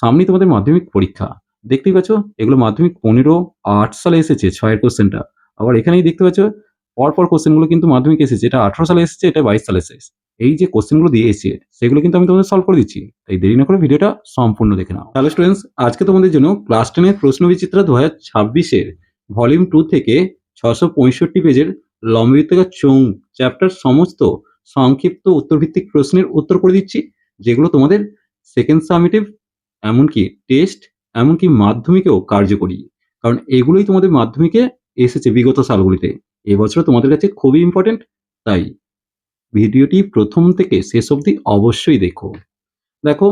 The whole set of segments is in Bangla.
সামনেই তোমাদের মাধ্যমিক পরীক্ষা। দেখতেই পাচ্ছ, এগুলো মাধ্যমিক পনেরো, আট সালে এসেছে ছয়ের কোশ্চেনটা আবার এখানেই দেখতে পাচ্ছ, পরপর কোশ্চেনগুলো কিন্তু মাধ্যমিক এসেছে। এটা আঠারো সালে এসেছে, এটা বাইশ সালে এসেছে। এই যে কোশ্চেনগুলো দিয়ে এসেছে, সেগুলো কিন্তু আমি তোমাদের সলভ করে দিচ্ছি। তাই দেরি না করে ভিডিওটা সম্পূর্ণ দেখে নাও। হ্যালো স্টুডেন্টস আজকে তোমাদের জন্য ক্লাস টেনের প্রশ্ন বিচিত্রা দু হাজার ছাব্বিশের ভলিউম টু থেকে ছশো পঁয়ষট্টি পেজের লম্বিতকা চোং চ্যাপ্টার সমস্ত সংক্ষিপ্ত উত্তরভিত্তিক প্রশ্নের উত্তর করে দিচ্ছি, যেগুলো তোমাদের সেকেন্ড সামিটিভ এমনকি টেস্ট, এমনকি মাধ্যমিকেও কার্যকরী। কারণ এগুলোই তোমাদের মাধ্যমিকে এসেছে বিগত সালগুলিতে। এবছর তোমাদের কাছে খুবই ইম্পর্টেন্ট তাই ভিডিওটি প্রথম থেকে শেষ অবধি অবশ্যই দেখো। দেখো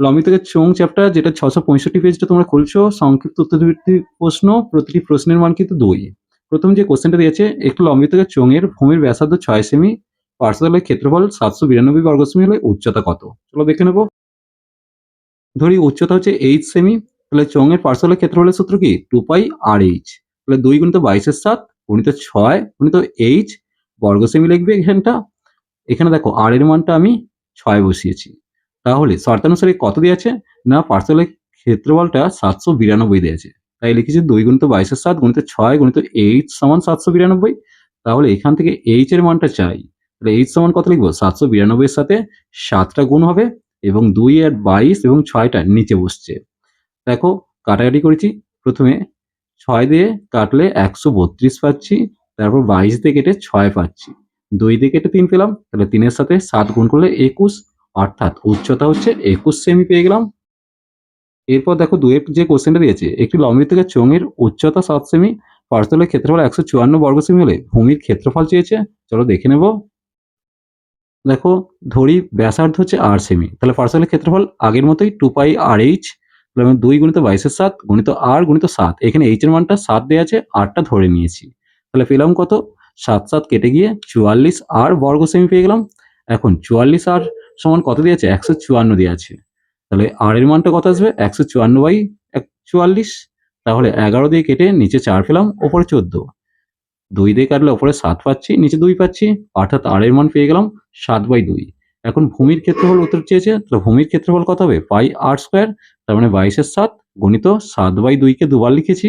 লম্বি থেকে চোং চ্যাপ্টার, যেটা ছশো পঁয়ষট্টি পেজটা তোমরা খুলছো, সংক্ষিপ্ত উত্তরভিত্তিক প্রশ্ন, প্রতিটি প্রশ্নের মান কিন্তু দুই। প্রথম যে কোশ্চেনটা দিয়েছে, একটু লম্বি থেকে চোঙের ভূমির ব্যাসার্ধ ছয় সেমি পার্শ্বতলের ক্ষেত্রফল সাতশো বিরানব্বই বর্গ সেমি হলে উচ্চতা কত? চলো দেখে নেব। ধরি উচ্চতা হচ্ছে এইচ সেমি তাহলে চোঙের পার্শ্বতলের ক্ষেত্রফলের সূত্র কি? টু পাই আর এইচ তাহলে দুই গুণিত বাইশের সাত গুণিত ছয় গুণিত এইচ বর্গ সেমি লিখবে এখানটা। এখানে দেখো আর এর মানটা আমি ছয় বসিয়েছি। তাহলে শর্তানুসারে কত দিয়েছে? না পার্শ্বতলের ক্ষেত্রফলটা সাতশো বিরানব্বই দিয়েছে। তাই লিখেছি দুই গুণিত বাইশের সাত গুণিত ছয় গুণিত এইচ সমান সাতশো বিরানব্বই। তাহলে এখান থেকে এইচ এর মানটা চাই। তাহলে এইচ সমান কত লিখব? সাতশো বিরানব্বইয়ের সাথে সাতটা গুণ হবে। এবং দুই আর বাইশ এবং ছয়টা নিচে বসছে। দেখো, কাটাকাটি করেছি। প্রথমে ছয় দিয়ে কাটলে একশো বত্রিশ পাচ্ছি, তারপর বাইশ দিয়ে কেটে ছয় পাচ্ছি। দুই দিয়ে কেটে তিন পেলাম, তাহলে তিনের সাথে সাত গুণ করলে একুশ, অর্থাৎ উচ্চতা হচ্ছে একুশ সেমি পেয়ে গেলাম। এরপর দেখো দুয়ের যে কোশ্চেনটা দিয়েছে, একটি লম্বি থেকে চোঙের উচ্চতা সাত সেমি পার্শ্বতলের ক্ষেত্রফল একশো চুয়ান্ন বর্গ সেমি হলে ভূমির ক্ষেত্রফল চেয়েছে। চলো দেখে নেব। দেখো, ধরি ব্যাসার্ধ হচ্ছে আর সেমি তাহলে পার্শ্বতলের ক্ষেত্রফল আগের মতোই টু পাই আর এইচ তাহলে দুই গুণিত বাইশের সাত গুণিত আর গুণিত সাত, এখানে এইচ এর মানটা সাত দেওয়া আছে আটটা ধরে নিয়েছি। তাহলে পেলাম কত? সাত সাত কেটে গিয়ে চুয়াল্লিশ আর বর্গ সেমি পেয়ে গেলাম। এখন চুয়াল্লিশ আর সমান কত দিয়েছে একশো চুয়ান্ন দিয়ে আছে। তাহলে আর এর মানটা কত আসবে? একশো চুয়ান্ন বাই চুয়াল্লিশ। তাহলে এগারো দিয়ে কেটে নিচে চার পেলাম, ওপরে চোদ্দ। দুই দিয়ে কাটলে ওপরে সাত পাচ্ছি, নিচে দুই পাচ্ছি, অর্থাৎ আর এর মান পেয়ে গেলাম সাত বাই দুই। এখন ভূমির ক্ষেত্রফল উত্তর চেয়েছে, তাহলে ভূমির ক্ষেত্রফল কত হবে? পাই আর স্কোয়ার, তার মানে বাইশের সাত গণিত সাত বাই দুইকে দুবার লিখেছি,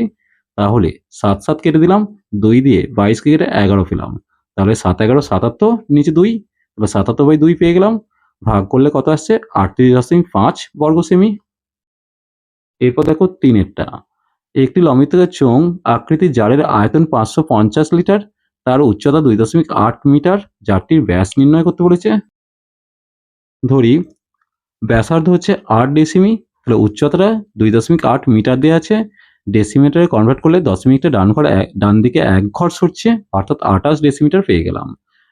তাহলে সাত সাত কেটে দিলাম, দুই দিয়ে বাইশকে কেটে এগারো পেলাম। তাহলে সাত এগারো, সাতাত্তর, নিচে দুই, তাহলে সাতাত্তর বাই দুই পেয়ে গেলাম, ভাগ করলে কত আসছে? আটত্রিশ দশমিক পাঁচ বর্গ সেমি। এরপর দেখো তিনেরটা। একটি লম্বিত চোং আকৃতির জারের আয়তন পাঁচশো পঞ্চাশ লিটার, তার উচ্চতা দুই দশমিক আট মিটার, জারটির ব্যাস নির্ণয় করতে বলেছে। ধরি, ব্যাসার্ধ হচ্ছে আট ডেসিমি তাহলে উচ্চতাটা দুই দশমিক আট মিটার দেওয়া আছে। ডেসিমিটারে কনভার্ট করলে দশমিকটা ডান ঘর ডান দিকে এক ঘর সরছে, অর্থাৎ আঠাশ ডেসিমিটার পেয়ে গেলাম।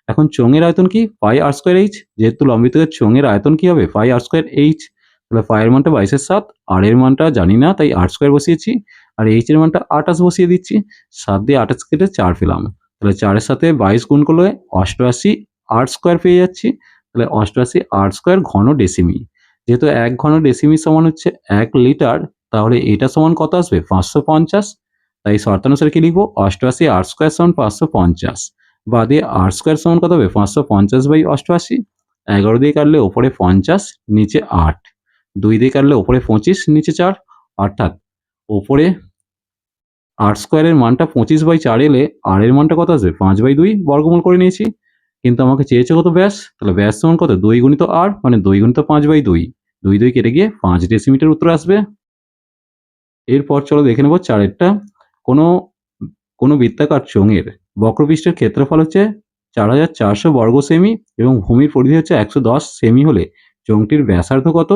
এখন চোঙের আয়তন কি? Pi r square h. যেহেতু লম্বিত চোঙের আয়তন কি হবে? Pi r square h. তাহলে পায়ের মানটা বাইশের সাত, আর এর মানটা জানি না, তাই আট স্কোয়ার বসিয়েছি। আর এইচ এর মানটা আঠাশ বসিয়ে দিচ্ছি। সাত দিয়ে আঠাশ কেটে চার পেলাম তাহলে চারের সাথে বাইশ গুণ করলে অষ্টআশি আট স্কোয়ার পেয়ে যাচ্ছি। তাহলে অষ্টআশি আট স্কোয়ার ঘন ডেসিমি যেহেতু এক ঘন ডেসিমি সমান হচ্ছে এক লিটার তাহলে এটা সমান কত আসবে? পাঁচশো পঞ্চাশ। তাই শর্তানুসারে কি লিখব? অষ্টআশি আট স্কোয়ার সমান পাঁচশো পঞ্চাশ। বা দিয়ে আট স্কোয়ার সমান কত হবে? পাঁচশো পঞ্চাশ বাই অষ্টআশি। এগারো দিয়ে কাটলে ওপরে পঞ্চাশ, নিচে আট। দুই দিয়ে কাটলে ওপরে পঁচিশ, নিচে চার। অর্থাৎ ওপরে আট স্কোয়ারের মানটা পঁচিশ বাই চার এলে আর এর মানটা কত আসবে? পাঁচ বাই দুই বর্গমূল করে নিয়েছি। কিন্তু আমাকে চেয়েছে কত ব্যাস? তাহলে ব্যাস সমান কত? দুই গুণিত আর মানে দুই গুণিত পাঁচ বাই দুই। দুই দুই কেটে গিয়ে পাঁচ ডেসিমিটার উত্তর আসবে। এরপর চলো দেখে নেব চারেরটা। কোনো কোনো বৃত্তাকার চোঙের বক্রপৃষ্ঠের ক্ষেত্রফল হচ্ছে চার হাজার চারশো বর্গ সেমি এবং ভূমির পরিধি হচ্ছে একশো দশ সেমি হলে চোঙটির ব্যাসার্ধ কত?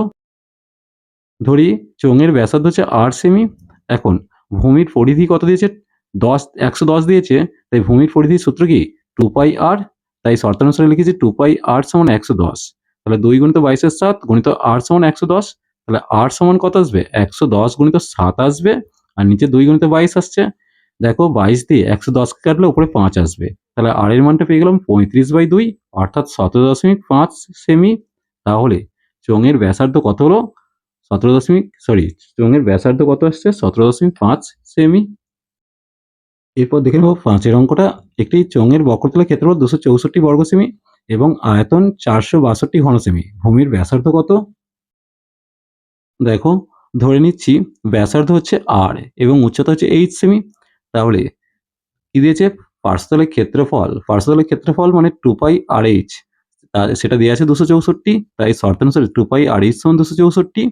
ধরি, চোঙের ব্যাসার্ধ হচ্ছে আট সেমি এখন ভূমির পরিধি কত দিয়েছে? দশ, একশো দশ দিয়েছে। তাই ভূমির পরিধির সূত্র কি? টু পাই আর তাই শর্তানুসারে লিখেছি টু পাই আর সমান একশো দশ। তাহলে দুই গুণিত বাইশের সাত গুণিত আর সমান একশো দশ। তাহলে আর সমান কত আসবে? একশো দশ গুণিত সাত আসবে। আর নিচে দুই গুণিত বাইশ আসছে। দেখো বাইশ দিয়ে একশো দশ কাটলে উপরে পাঁচ আসবে। তাহলে আর এর মানটা পেয়ে গেলাম পঁয়ত্রিশ বাই দুই, অর্থাৎ সতেরো দশমিক পাঁচ সেমি। তাহলে চোঙের ব্যাসার্ধ কত হলো? সতেরো দশমিক সরি চোঙের ব্যাসার্ধ কত আসছে? সতেরো দশমিক পাঁচ সেমি। এরপর দেখে নেব পাঁচের অঙ্কটা। একটি চোঙের বক্রতলের ক্ষেত্রফল দুশো চৌষট্টি বর্গ সেমি এবং আয়তন চারশো বাষট্টি ঘন সেমি। ভূমির ব্যাসার্ধ কত? দেখো, ধরে নিচ্ছি ব্যাসার্ধ হচ্ছে আর এবং উচ্চতা হচ্ছে এইচ সেমি। তাহলে কি দিয়েছে? পার্শ্বতলের ক্ষেত্রফল। পার্শ্বতলের ক্ষেত্রফল মানে টু পাই আর এইচ সেটা দেওয়া আছে দুশো চৌষট্টি, তাই শর্তানুসারে টু পাই আর এইচ সমান দুশো চৌষট্টি।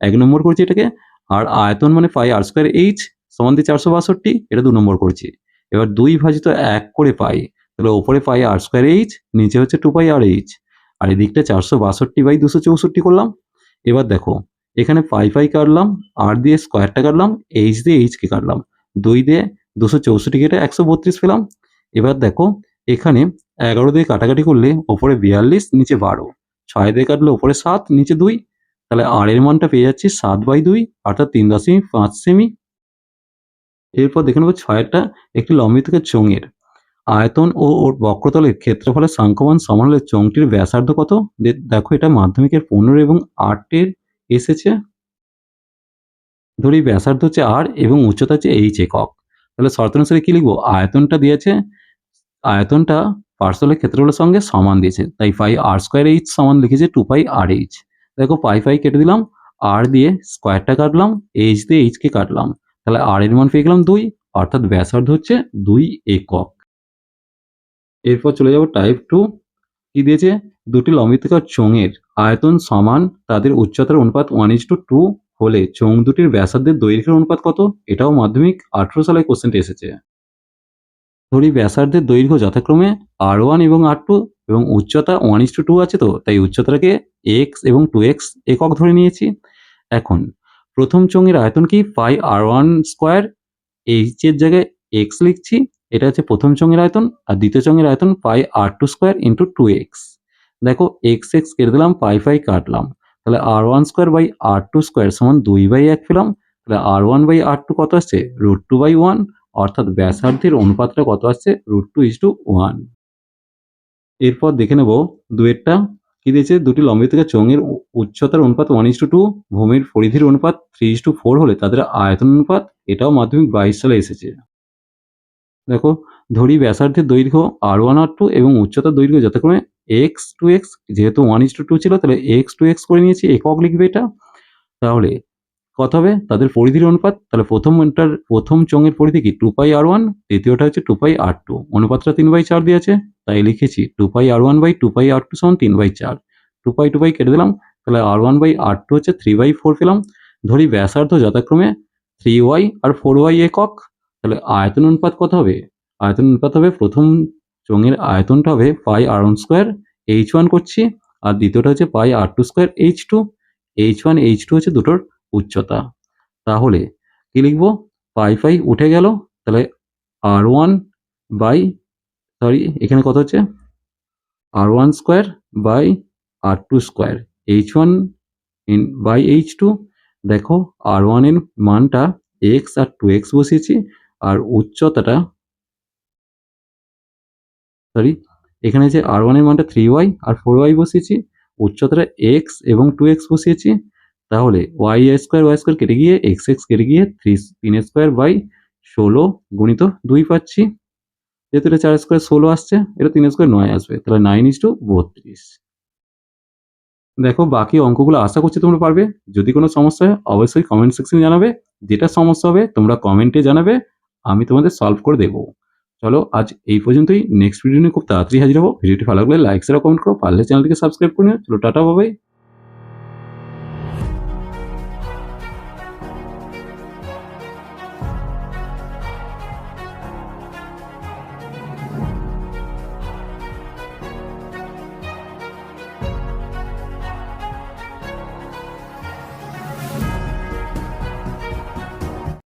এক নম্বর করছি এটাকে। আর আয়তন মানে পাই আর স্কোয়ার এইচ সমান দিয়ে চারশো বাষট্টি, এটা দু নম্বর করছি। এবার দুই ভাজিত এক করে পাই, তাহলে ওপরে পাই আর স্কোয়ার এইচ নিচে হচ্ছে টু পাই আর এইচ আর এদিকটা চারশো বাষট্টি বাই দুশো চৌষট্টি করলাম। এবার দেখো, এখানে পাই পাই কাটলাম আর দিয়ে স্কোয়ারটা কাটলাম এইচ দিয়ে এইচকে কাটলাম। দুই দিয়ে দুশো চৌষট্টি কেটে একশো বত্রিশ পেলাম। এবার দেখো, এখানে এগারো দিয়ে কাটাকাটি করলে ওপরে বিয়াল্লিশ, নিচে বারো। ছয় দিয়ে কাটলে ওপরে সাত, নিচে দুই তাহলে আর এর মানটা পেয়ে যাচ্ছি সাত বাই দুই, অর্থাৎ তিন দশমিক পাঁচ সেমি। এরপর দেখে নেব ছয়টা একটি লম্বিতকের চোঙের। আয়তন ও ওর বক্রতলের ক্ষেত্রফলের সাংখ্যমান সমান হলে চোঙটির ব্যাসার্ধ কত? দেখো এটা মাধ্যমিকের পনেরো এবং আটের এসেছে। ধরি ব্যাসার্ধ হচ্ছে আর এবং উচ্চতা হচ্ছে এইচ একক। তাহলে শর্তানুসারে কি লিখব? আয়তনটা দিয়েছে, আয়তনটা পার্সলের ক্ষেত্রফলের সঙ্গে সমান দিয়েছে। তাই পাই আর স্কোয়ার এইচ সমান লিখেছে টু পাই আর এইচ দেখো পাই পাই কেটে দিলাম, আর দিয়ে স্কোয়ারটা কাটলাম এইচ দিয়ে এইচকে কাটলাম। তাহলে আর এর মান পেয়ে গেলাম দুই, অর্থাৎ ব্যাসার্ধ হচ্ছে দুই একক। এরপর চলে যাব টাইপ টু কি দিয়েছে? দুটি লম্বিতকার চোঙের আয়তন সমান তাদের উচ্চতার অনুপাত ওয়ান ইজ টু টু হলে চোঙ দুটির ব্যাসার্ধের দৈর্ঘ্যের অনুপাত কত? এটাও মাধ্যমিক আঠেরো সালে কোশ্চেনটি এসেছে। ধরি ব্যাসার্ধের দৈর্ঘ্য যথাক্রমে আর ওয়ান এবং আর টু এবং উচ্চতা ওয়ান ইস টু টু আছে তো, তাই উচ্চতাটাকে এক্স এবং টু এক্স একক ধরে নিয়েছি। এখন, প্রথম চোঙের আয়তন কি? Pi r one square h এর জায়গায় এক্স লিখছি, এটা হচ্ছে প্রথম চোঙের আয়তন, আর দ্বিতীয় চোঙের আয়তন pi r two square into two x দেখো এক্স এক্স কেটে দিলাম পাই ফাই কাটলাম, তাহলে r one square by r two square সমান দুই বাই এক পেলাম, তাহলে r one by r two কত আসছে? রুট টু বাই ওয়ান অর্থাৎ ব্যাসার্ধের অনুপাতটা কত আসছে? Root two is two one এরপর দেখে নেব দুয়েরটা কি দিয়েছে? দুটি লম্বিত থেকে চোঙের উচ্চতার অনুপাত ওয়ান ইস টু টু ভূমির পরিধির অনুপাত থ্রি ইস টু ফোর হলে তাদের আয়তন অনুপাত এটাও মাধ্যমিক বাইশ সালে এসেছে। দেখো, ধরি ব্যাসার্ধের দৈর্ঘ্য আর ওয়ান আর টু এবং উচ্চতার দৈর্ঘ্য যথাক্রমে এক্স টু এক্স যেহেতু ওয়ান ইস টু টু ছিল, তাহলে এক্স টু এক্স করে নিয়েছি, একক লিখবে এটা। তাহলে কত হবে? তাদের পরিধির অনুপাত। তাহলে প্রথমটার প্রথম চোঙের পরিধি কি? টু পাই আর ওয়ান দ্বিতীয়টা হচ্ছে টু পাই আর টু অনুপাতটা তিন বাই চার দিয়েছে, তাই লিখেছি two pi r one by two pi r two সমান তিন বাই চার। টু পাই টু পাই কেটে দিলাম, তাহলে r one by r two হচ্ছে থ্রি বাই ফোর পেলাম। ধরি ব্যাসার্ধ যথাক্রমে থ্রি ওয়াই আর ফোর ওয়াই একক, তাহলে আয়তন অনুপাত কত হবে? আয়তন অনুপাত হবে প্রথম চোঙের আয়তনটা হবে pi r one square h one করছি, আর দ্বিতীয়টা হচ্ছে pi r two square h two h one h two হচ্ছে দুটোর উচ্চতা। তাহলে কি লিখব? পাই ফাই উঠে গেল, তাহলে আর ওয়ান বাই, সরি, এখানে কত হচ্ছে? R one square by r two square, h one in, by h two. দেখো, আর ওয়ানের মানটা এক্স আর টু এক্স বসিয়েছি, আর উচ্চতাটা, সরি, এখানে যে আর ওয়ানের মানটা থ্রি ওয়াই আর ফোর ওয়াই বসিয়েছি, উচ্চতাটা এক্স এবং টু এক্স বসিয়েছি তাহলে ওয়াই স্কোয়ার ওয়াই স্কোয়ার কেটে গিয়ে এক্স এক্স কেটে গিয়ে থ্রি তিন স্কোয়ার বাই ষোলো গুণিত দুই পাচ্ছি। যেহেতু এটা চার স্কোয়ার ষোলো আসছে, এটা তিন স্কোয়ার নয় আসবে। তাহলে নাইন ইস টু বত্রিশ। দেখো, বাকি অঙ্কগুলো আশা করছি তোমরা পারবে। যদি কোনো সমস্যা হয়, অবশ্যই কমেন্ট সেকশনে জানাবে। যেটা সমস্যা হবে, তোমরা কমেন্টে জানাবে। আমি তোমাদের সলভ করে দেবো। চলো, আজ এই পর্যন্তই। নেক্সট ভিডিও নিয়ে খুব তাড়াতাড়ি হাজির হব। ভিডিওটি ভালো লাগলে লাইক শেয়ার কমেন্ট করো। পারলে চ্যানেলটিকে সাবস্ক্রাইব করে নিও। চলো, টাটা বাবাই